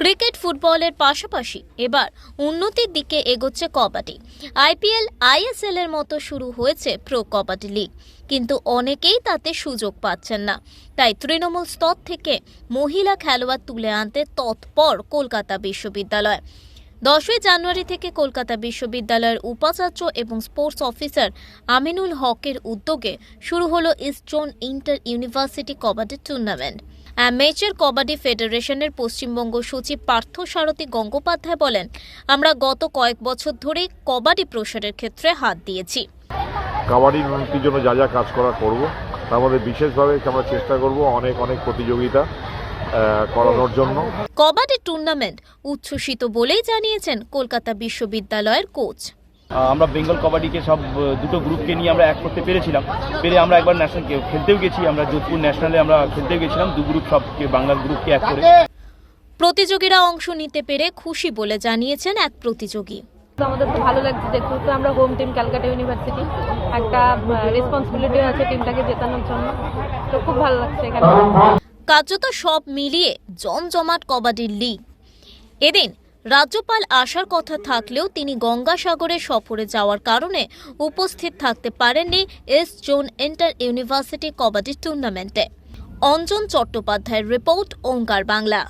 Cricket ফুটবলের পাশাপাশি এবার উন্নতির দিকে এগোচ্ছে কবাডি। আইপিএল, আইএসএল এর মতো শুরু হয়েছে প্রো কবাডি লিগ, কিন্তু অনেকেই তাতে সুযোগ পাচ্ছেন না। তাই তৃণমূল স্তর থেকে মহিলা খেলোয়াড় তুলে আনতে তৎপর কলকাতা বিশ্ববিদ্যালয়। দশই জানুয়ারি থেকে কলকাতা বিশ্ববিদ্যালয়ের উপাচার্য এবং স্পোর্টস অফিসার আমিনুল হকের উদ্যোগে শুরু হলো east zone inter university kabaddi tournament. Amateur kabaddi ফেডারেশনের পশ্চিমবঙ্গ সচিব পার্থ সারথী গঙ্গোপাধ্যায় বলেন আমরা গত কয়েক বছর ধরে কবাডি প্রসারের ক্ষেত্রে হাত দিয়েছি। কাবাডির উন্নতির জন্য যা যা কাজ করা করব তার মধ্যে বিশেষভাবে আমরা চেষ্টা করব অনেক অনেক প্রতিযোগিতা করানোর জন্য। কবাডি টুর্নামেন্ট উচ্ছ্বসিত বলেই জানিয়েছেন কলকাতা বিশ্ববিদ্যালয়ের কোচ আমরা বেঙ্গল কবাডিকে সব দুটো গ্রুপকে নিয়ে আমরা এক করতে পেরেছিলাম। পেরে আমরা একবার ন্যাশনাল খেলতেও গেছি আমরা যোধপুর ন্যাশনালে আমরা খেলতেও গেছিলাম দু গ্রুপ সবকে বাংলার গ্রুপকে এক করে। প্রতিযোগীরা অংশ নিতে পেরে খুশি বলে জানিয়েছেন এক প্রতিযোগী। তো আমাদের তো ভালো লাগছে দেখতে তো আমরা হোম টিম ক্যালকাটা ইউনিভার্সিটি একটা রেসপন্সিবিলিটি আছে টিমটাকে জেতানোর জন্য। তো খুব ভালো লাগছে এখানে। কার্যত সব মিলিয়ে জমজমাট কবাডির লিগ এদিন রাজ্যপাল আসার কথা থাকলেও তিনি গঙ্গাসাগরে সফরে যাওয়ার কারণে উপস্থিত থাকতে পারেননি east zone inter university kabaddi টুর্নামেন্টে। অঞ্জন চট্টোপাধ্যায়ের রিপোর্ট ওঙ্কার বাংলা।